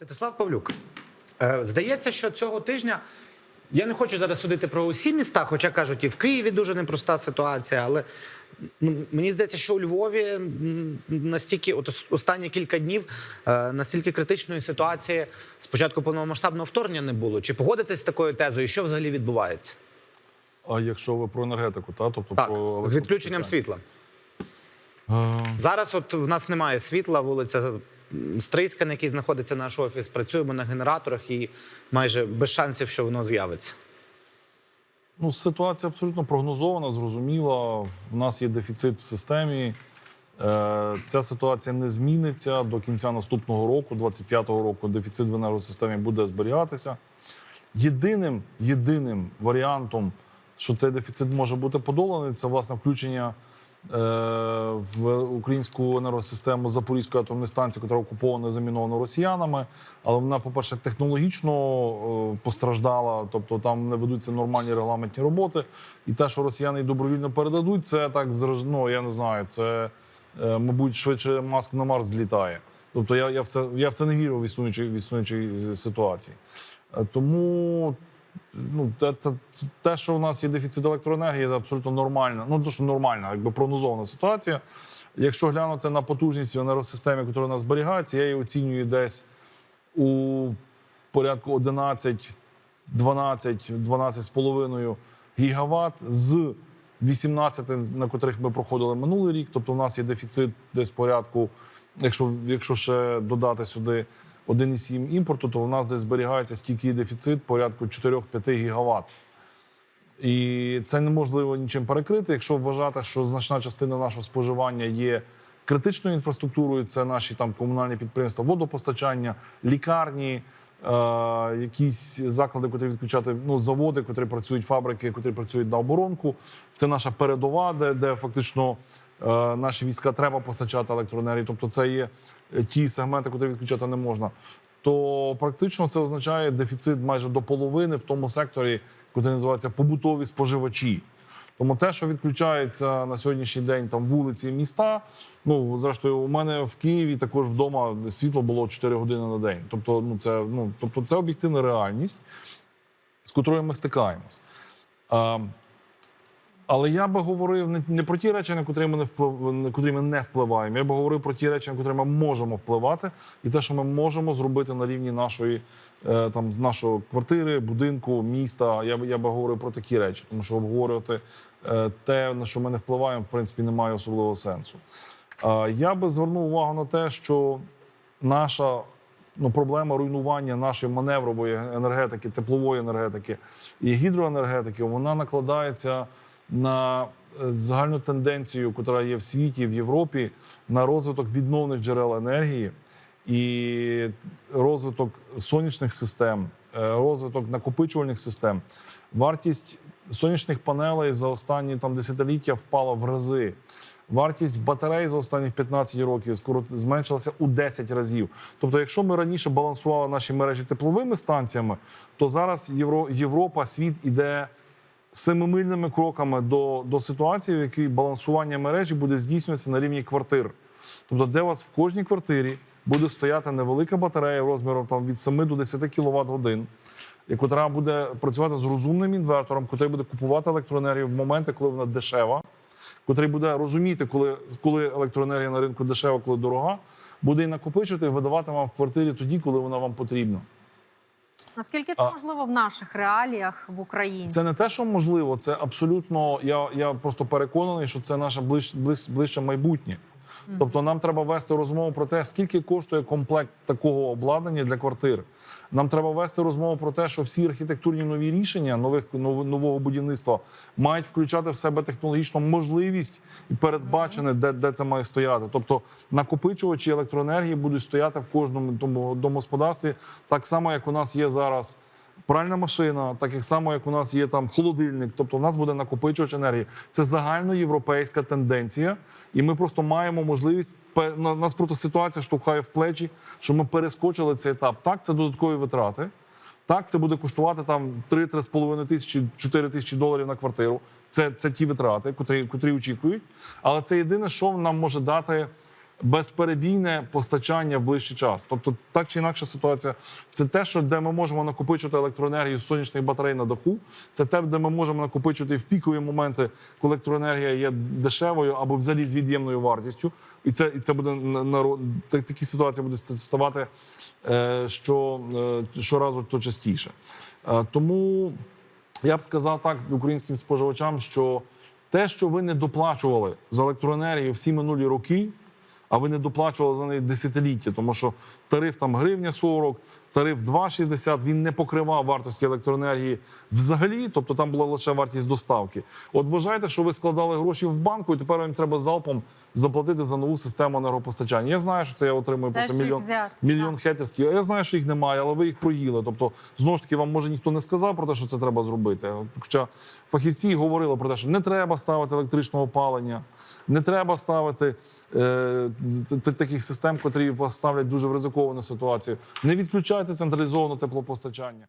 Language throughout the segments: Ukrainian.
Святослав Павлюк. Е, Здається, що цього тижня я не хочу зараз судити про усі міста, хоча кажуть, і в Києві дуже непроста ситуація. Але ну, мені здається, що у Львові настільки, от останні кілька днів, е, настільки критичної ситуації спочатку повномасштабного вторгнення не було. Чи погодитесь з такою тезою? Що взагалі відбувається? А якщо ви про енергетику, та тобто Так, про з відключенням світла. Е, Зараз от в нас немає світла, вулиця Стрийська, на якій знаходиться наш офіс. Працюємо на генераторах і майже без шансів, що воно з'явиться. Ну, ситуація абсолютно прогнозована, зрозуміла. У нас є дефіцит в системі. Е, Ця ситуація не зміниться до кінця наступного року, 25-го року. Дефіцит в енергосистемі буде зберігатися. Єдиним, єдиним варіантом, що цей дефіцит може бути подоланий, це власне включення в українську енергосистему Запорізької атомної станції, яка окупована замінована росіянами. Але вона, по-перше, технологічно е, постраждала, тобто там не ведуться нормальні регламентні роботи. І те, що росіяни добровільно передадуть, це так ну, я не знаю, це, е, мабуть, швидше маск на Марс злітає. Тобто я, я, в це, я в це не вірю в існуючій, в існуючій ситуації. Е, Тому ну, те, те, те, що у нас є дефіцит електроенергії, це абсолютно нормальна. Ну, то, що нормальна, якби прогнозована ситуація. Якщо глянути на потужність в енергосистемі, яка у нас зберігається, я її оцінюю десь у порядку 11, 12, 12 з гігават з 18, на котрих ми проходили минулий рік. Тобто, у нас є дефіцит десь порядку, якщо, якщо ще додати сюди 1,7 імпорту, то у нас десь зберігається стійкий дефіцит порядку 4-5 гігават. І це неможливо нічим перекрити, якщо вважати, що значна частина нашого споживання є критичною інфраструктурою. Це наші там комунальні підприємства, водопостачання, лікарні, е, якісь заклади, котрі відключати, ну заводи, котрі працюють, фабрики, котрі працюють на оборонку. Це наша передова, де, де фактично е, наші війська треба постачати електроенергію. Тобто, це є ті сегменти, котрі відключати не можна. То практично це означає дефіцит майже до половини в тому секторі, який називається побутові споживачі. Тому те, що відключається на сьогоднішній день там вулиці міста. Ну зрештою, у мене в Києві також вдома світло було 4 години на день. Тобто, ну це ну тобто, це об'єктивна реальність, з котрою ми стикаємось. Але я би говорив не, не про ті речі, на котрі ми не вплив, на котрі ми не впливаємо. Я би говорив про ті речі, на котрі ми можемо впливати, і те, що ми можемо зробити на рівні нашої е, там нашої квартири, будинку, міста. Я би я би говорив про такі речі, тому що обговорювати е, те, на що ми не впливаємо, в принципі, немає особливого сенсу. Я би звернув увагу на те, що наша ну, проблема руйнування нашої маневрової енергетики, теплової енергетики і гідроенергетики, вона накладається на е, загальну тенденцію, яка є в світі, в Європі, на розвиток відновних джерел енергії і розвиток сонячних систем, е, розвиток накопичувальних систем. Вартість сонячних панелей за останні там десятиліття впала в рази. Вартість батарей за останні 15 років скоро зменшилася у 10 разів. Тобто, якщо ми раніше балансували наші мережі тепловими станціями, то зараз Євро, Європа, світ іде семимильними кроками до, до ситуації, в якій балансування мережі буде здійснюватися на рівні квартир. Тобто, де у вас в кожній квартирі буде стояти невелика батарея розміром там від 7 до 10 кВт годин, яка буде працювати з розумним інвертором, який буде купувати електроенергію в моменти, коли вона дешева, який буде розуміти, коли, коли електроенергія на ринку дешева, коли дорога, буде і накопичувати і видавати вам в квартирі тоді, коли вона вам потрібна. Наскільки це А- можливо в наших реаліях в Україні? Це не те, що можливо, це абсолютно. Я, я просто переконаний, що це наше ближ, ближ, ближче майбутнє. Тобто нам треба вести розмову про те, скільки коштує комплект такого обладнання для квартир. Нам треба вести розмову про те, що всі архітектурні нові рішення нових нов- нового будівництва мають включати в себе технологічну можливість і передбачене, де, де це має стояти. Тобто накопичувачі електроенергії будуть стояти в кожному тому домогосподарстві, так само як у нас є зараз пральна машина, так само, як у нас є там холодильник, тобто в нас буде накопичувач енергії. Це загальноєвропейська тенденція, і ми просто маємо можливість нас просто ситуація штовхає в плечі, що ми перескочили цей етап. Так, це додаткові витрати. Так, це буде коштувати там 3-3,5 тисячі, 4 тисячі доларів на квартиру. Це, це ті витрати, котрі, котрі очікують. Але це єдине, що нам може дати безперебійне постачання в ближчий час. Тобто, так чи інакша ситуація, це те, що де ми можемо накопичувати електроенергію з сонячних батарей на даху. Це те, де ми можемо накопичувати в пікові моменти, коли електроенергія є дешевою або взагалі з від'ємною вартістю. І це і це буде на- так- такі ситуації будуть ставати е, що, е, щоразу то частіше. Е, Тому я б сказав так українським споживачам, що те, що ви не доплачували за електроенергію всі минулі роки, а ви не доплачували за неї десятиліття, тому що тариф там гривня 40, тариф 2,60, він не покривав вартості електроенергії взагалі, тобто там була лише вартість доставки. От вважайте, що ви складали гроші в банку, і тепер вам треба залпом заплатити за нову систему енергопостачання. Я знаю, що це я отримую їх мільйон, взяти? мільйон хетерських. Я знаю, що їх немає, але ви їх проїли. Тобто, знову ж таки, вам може ніхто не сказав про те, що це треба зробити. Хоча фахівці говорили про те, що не треба ставити електричного опалення, не треба ставити е, таких систем, котрі вас ставлять дуже в ризиковану ситуацію. Не відключайте централізоване теплопостачання.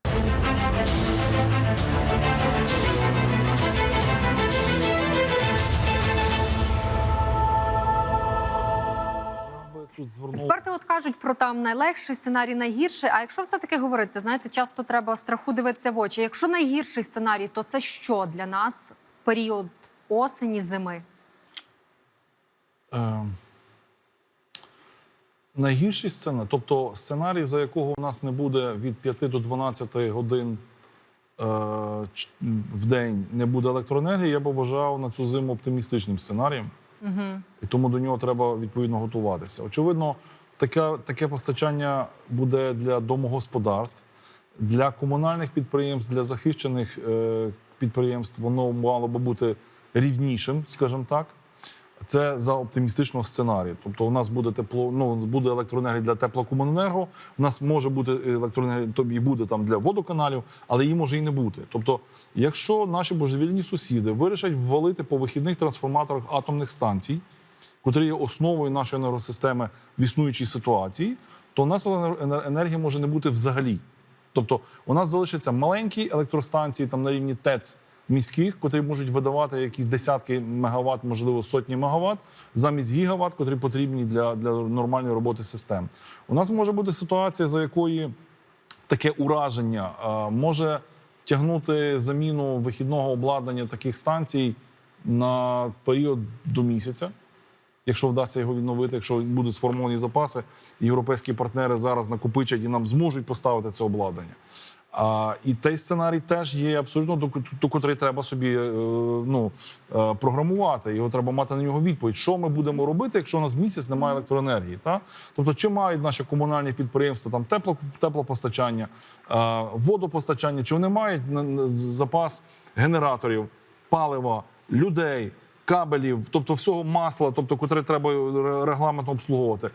Тут звернув Експерти от кажуть про там найлегший сценарій, найгірший. А якщо все-таки говорити, знаєте, часто треба страху дивитися в очі. Якщо найгірший сценарій, то це що для нас в період осені, зими? Е, найгірші сцени, тобто сценарій, за якого у нас не буде від 5 до 12 годин е, в день не буде електроенергії, я б вважав на цю зиму оптимістичним сценарієм. Угу. І тому до нього треба відповідно готуватися. Очевидно, таке, таке постачання буде для домогосподарств, для комунальних підприємств, для захищених е, підприємств. Воно мало би бути рівнішим, скажімо так. Це за оптимістичного сценарію. Тобто, у нас буде тепло, ну буде електроенергія для теплокомуненерго. У нас може бути електроенергія, то і буде там для водоканалів, але її може і не бути. Тобто, якщо наші божевільні сусіди вирішать ввалити по вихідних трансформаторах атомних станцій, котрі є основою нашої енергосистеми в існуючій ситуації, то у нас енер- енергії може не бути взагалі. Тобто, у нас залишаться маленькі електростанції там на рівні ТЕЦ міських, котрі можуть видавати якісь десятки мегаватт, можливо, сотні мегаватт, замість гігаватт, котрі потрібні для, для нормальної роботи систем. У нас може бути ситуація, за якої таке ураження може тягнути заміну вихідного обладнання таких станцій на період до місяця. Якщо вдасться його відновити, якщо будуть сформовані запаси, європейські партнери зараз накопичать і нам зможуть поставити це обладнання. А, і той сценарій теж є абсолютно до, котрий треба собі е, ну, е, програмувати. Його треба мати на нього відповідь. Що ми будемо робити, якщо у нас місяць немає електроенергії? Та? Тобто, чи мають наші комунальні підприємства там тепло, теплопостачання, е, водопостачання, чи вони мають запас генераторів, палива, людей, кабелів, тобто всього масла, тобто котре треба ре- регламентно обслуговувати.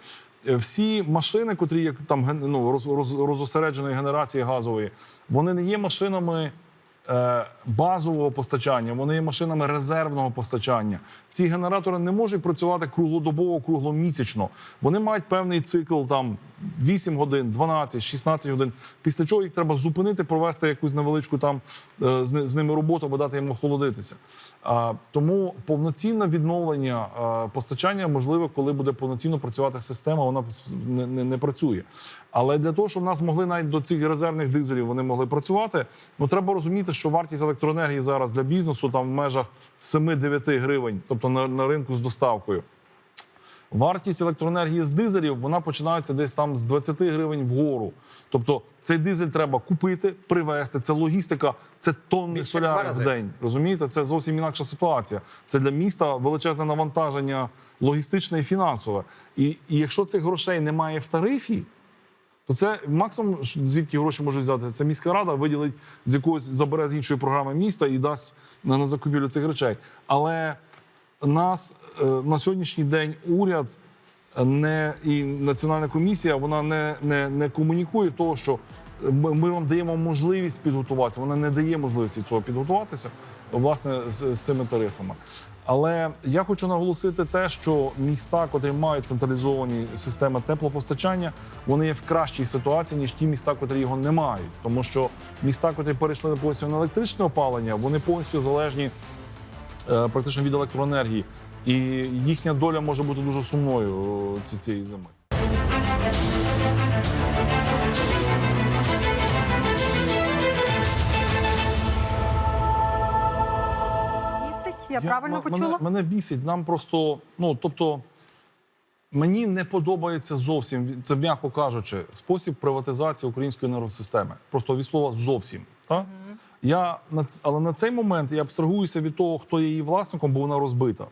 Е, Всі машини, котрі є там ну, роз, роз, розосередженої генерації газової, вони не є машинами базового постачання, вони є машинами резервного постачання. Ці генератори не можуть працювати круглодобово, кругломісячно. Вони мають певний цикл там 8 годин, 12, 16 годин. Після чого їх треба зупинити, провести якусь невеличку там е, з, ними роботу, або дати їм охолодитися. Тому повноцінне відновлення постачання можливе, коли буде повноцінно працювати система, вона не, не, не працює. Але для того, щоб нас могли навіть до цих резервних дизелів вони могли працювати, ну треба розуміти, що вартість електроенергії зараз для бізнесу там в межах 7-9 гривень, тобто на, на ринку з доставкою. Вартість електроенергії з дизелів вона починається десь там з 20 гривень вгору. Тобто цей дизель треба купити, привезти. Це логістика, це тонни соляри в день. Розумієте, це зовсім інакша ситуація. Це для міста величезне навантаження логістичне і фінансове. І, і якщо цих грошей немає в тарифі, то це максимум, звідки гроші можуть взяти. Це міська рада виділить з якогось забере з іншої програми міста і дасть на, на закупівлю цих речей. Але нас е, на сьогоднішній день уряд не і національна комісія вона не, не, не комунікує того, що ми, ми вам даємо можливість підготуватися. Вона не дає можливості цього підготуватися власне з, з цими тарифами. Але я хочу наголосити те, що міста, котрі мають централізовані системи теплопостачання, вони є в кращій ситуації ніж ті міста, котрі його не мають, тому що міста, котрі перейшли повністю на електричне опалення, вони повністю залежні е, практично від електроенергії. І їхня доля може бути дуже сумною ці- цієї зими. Місяць, я правильно почула? Мене, мене бісить. Нам просто, ну тобто, мені не подобається зовсім, це м'яко кажучи, спосіб приватизації української енергосистеми. Просто від слова зовсім. Так? Я на ц- але на цей момент я абстрагуюся від того, хто є її власником, бо вона розбита.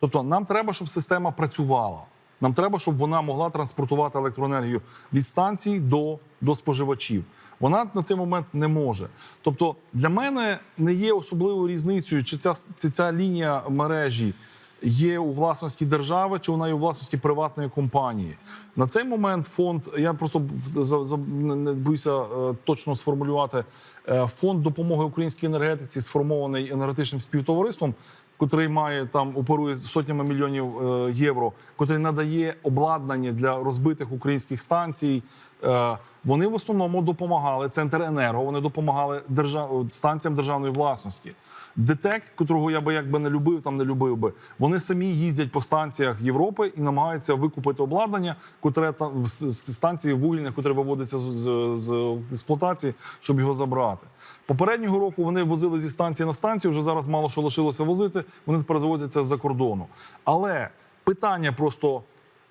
Тобто, нам треба, щоб система працювала. Нам треба, щоб вона могла транспортувати електроенергію від станцій до, до споживачів. Вона на цей момент не може. Тобто, для мене не є особливою різницею, чи ця, чи ця лінія мережі є у власності держави, чи вона є у власності приватної компанії. На цей момент фонд, я просто не боюся е, точно сформулювати. е, Фонд допомоги українській енергетиці сформований енергетичним співтовариством котрий має там оперує сотнями мільйонів е, євро, котрий надає обладнання для розбитих українських станцій. Е, вони в основному допомагали Центр енерго. Вони допомагали держав... станціям державної власності. ДТЕК, котрого я би якби не любив, там не любив би. Вони самі їздять по станціях Європи і намагаються викупити обладнання, котре там з станції вугільних, котре виводиться з, з, з експлуатації, щоб його забрати. Попереднього року вони возили зі станції на станцію. Вже зараз мало що лишилося возити. Вони тепер завозяться з-за кордону. Але питання просто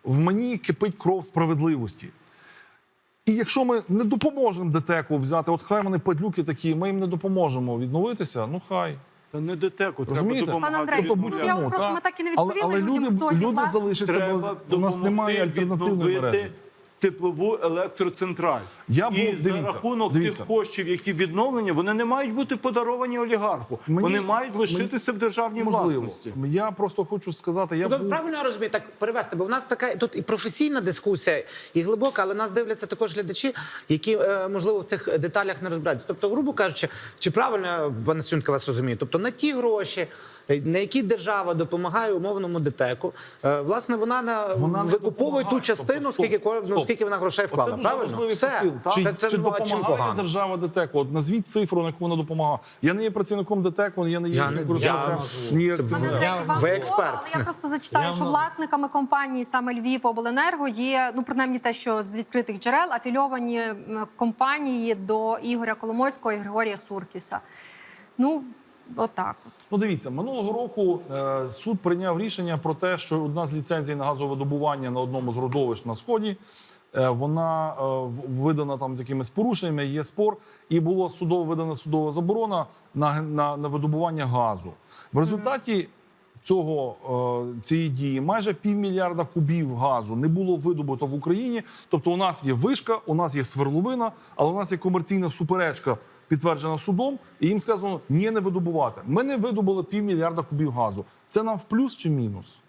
в мені кипить кров справедливості. І якщо ми не допоможемо ДТЕКу взяти, от хай вони падлюки такі, ми їм не допоможемо відновитися. Ну хай Та не ДТЕКу, треба Розумієте? допомагати. Пан Андрей, Тобто ну, я просто ми так і не але, відповіли але людям, люди, хто є люди залишаться без у нас немає альтернативної мережі. Теплову електроцентраль. Я був- і за рахунок дивіться. тих коштів, які відновлені, вони не мають бути подаровані олігарху. Мені- вони мають лишитися в державній Можливо, власності. я просто хочу сказати, я Ну, був... правильно я розумію, так перевести, бо в нас така тут і професійна дискусія, і глибока, але нас дивляться також глядачі, які е, можливо в цих деталях не розбираються. Тобто, грубо кажучи, чи правильно я, пане Сюнька, вас розумію? Тобто на ті гроші. На які держава допомагає умовному ДТЕКу, е, власне, вона на Вона викуповує ту частину, Тобто, стоп, скільки ну, скільки вона грошей вклала. Дуже правильно? важливий Все. посил. Та, Чи, це, це чи допомагає погано? держава ДТЕКу? От назвіть цифру, на яку вона допомагає. Я не є працівником ДТЕКу, я не є Я я- ні Це Пане Я- ви експерт. але я просто зачитаю, Я що власниками компанії саме Львів Обленерго є ну принаймні те, що з відкритих джерел афільовані компанії до Ігоря Коломойського і Григорія Суркіса. Ну, отак. От. Ну, дивіться, минулого року е, суд прийняв рішення про те, що одна з ліцензій на газовидобування на одному з родовищ на сході. е, Вона е, видана там з якимись порушеннями, є спор, і було судово видана судова заборона на, на, на видобування газу. В результаті цього цієї дії майже півмільярда кубів газу не було видобуто в Україні. Тобто, у нас є вишка, у нас є сверловина, але у нас є комерційна суперечка, підтверджена судом, і їм сказано ні, не видобувати. Ми не видобули півмільярда кубів газу. Це нам в плюс чи мінус?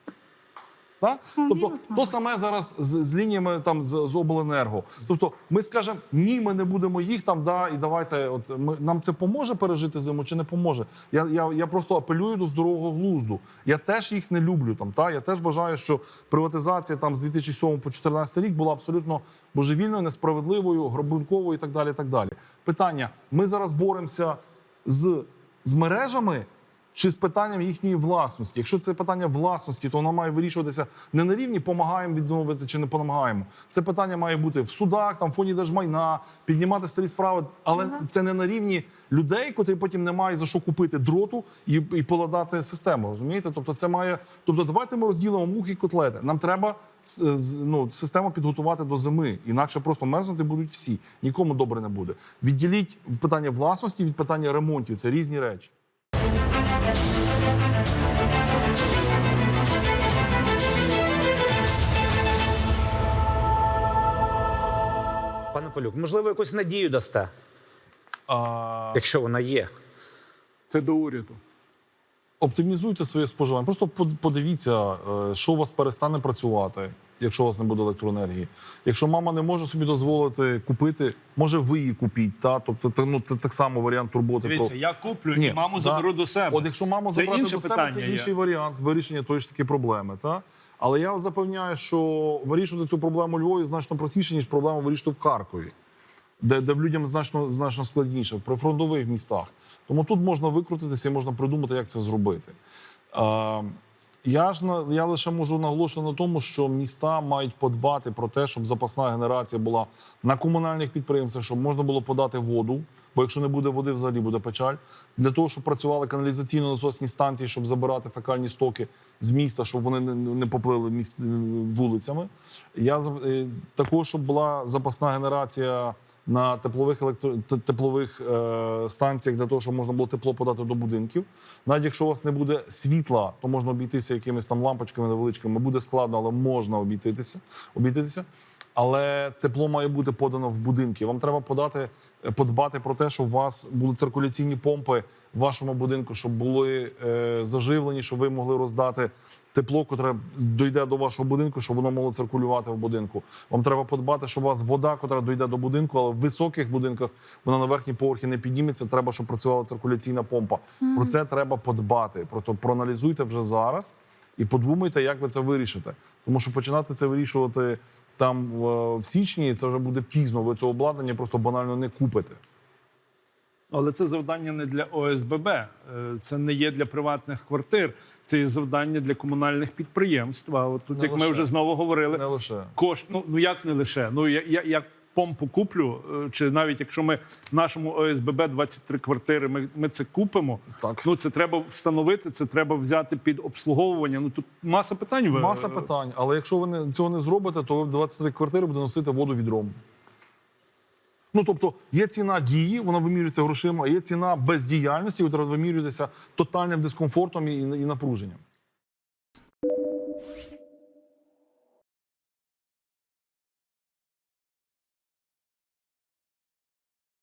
Так? Ну, тобто, то саме зараз з, з лініями там з, з обленерго. Тобто, ми скажемо, ні, ми не будемо їх там, да, і давайте, от ми нам це поможе пережити зиму чи не поможе. Я, я, я просто апелюю до здорового глузду. Я теж їх не люблю. Там та я теж вважаю, що приватизація там з 2007 по 2014 рік була абсолютно божевільною, несправедливою, грабунковою і так далі. І так далі. Питання: ми зараз боремося з, з мережами. Чи з питанням їхньої власності? Якщо це питання власності, то воно має вирішуватися не на рівні помагаємо відновити чи не допомагаємо. Це питання має бути в судах, там в фонді держмайна, піднімати старі справи, але це не на рівні людей, котрі потім не мають за що купити дроту і, і поладати систему. Розумієте? Тобто, це має. Тобто, давайте ми розділимо мухи і котлети. Нам треба ну, систему підготувати до зими, інакше просто мерзнути будуть всі. Нікому добре не буде. Відділіть питання власності від питання ремонтів. Це різні речі. Пане Полюк, можливо, якусь надію дасте, А... якщо вона є. Це до уряду. Оптимізуйте своє споживання. Просто под- подивіться, е, що у вас перестане працювати, якщо у вас не буде електроенергії. Якщо мама не може собі дозволити купити, може ви її купіть. Та? Тобто, це, ну, це так само варіант турботи. Дивіться, про... я куплю Ні, і маму да. заберу до себе. От якщо маму Це забрати інше до себе, це питання є. інший варіант вирішення тої ж таки проблеми. Та? Але я запевняю, що вирішувати цю проблему Львові значно простіше, ніж проблему вирішити в Харкові, де, де людям значно, значно складніше, при фронтових містах. Тому тут можна викрутитися і можна придумати, як це зробити. Е, Я ж на я лише можу наголошувати на тому, що міста мають подбати про те, щоб запасна генерація була на комунальних підприємствах, щоб можна було подати воду. Бо якщо не буде води, взагалі буде печаль. Для того, щоб працювали каналізаційно-насосні станції, щоб забирати фекальні стоки з міста, щоб вони не, поплили міст вулицями. Я е, також, щоб була запасна генерація на теплових електро... теплових е, станціях для того, щоб можна було тепло подати до будинків. Навіть якщо у вас не буде світла, то можна обійтися якимись там лампочками невеличкими. Буде складно, але можна обійтися. обійтися. Але тепло має бути подано в будинки. Вам треба подати, е, подбати про те, щоб у вас були циркуляційні помпи в вашому будинку, щоб були е, заживлені, щоб ви могли роздати тепло, котре дойде до вашого будинку, щоб воно могло циркулювати в будинку. Вам треба подбати, щоб у вас вода, котра дойде до будинку, але в високих будинках вона на верхні поверхи не підніметься. Треба, щоб працювала циркуляційна помпа. Про це треба подбати. Просто проаналізуйте вже зараз і подумайте, як ви це вирішите. Тому що починати це вирішувати там в січні, це вже буде пізно. Ви цього обладнання просто банально не купите. Але це завдання не для ОСББ, е, це не є для приватних квартир, це є завдання для комунальних підприємств. А от тут, Не як ми вже знову говорили, Не лише. Кош... ну, ну як не лише. Ну я, я, я помпу куплю, е, чи навіть якщо ми в нашому ОСББ 23 квартири, ми, ми це купимо. Так. Ну це треба встановити, це треба взяти під обслуговування. Ну тут маса питань. ви- Маса питань, але якщо ви не, цього не зробите, то ви в 23 квартири буде носити воду відром. Ну тобто є ціна дії, вона вимірюється грошима, а є ціна бездіяльності, яка вимірюється тотальним дискомфортом і, і напруженням.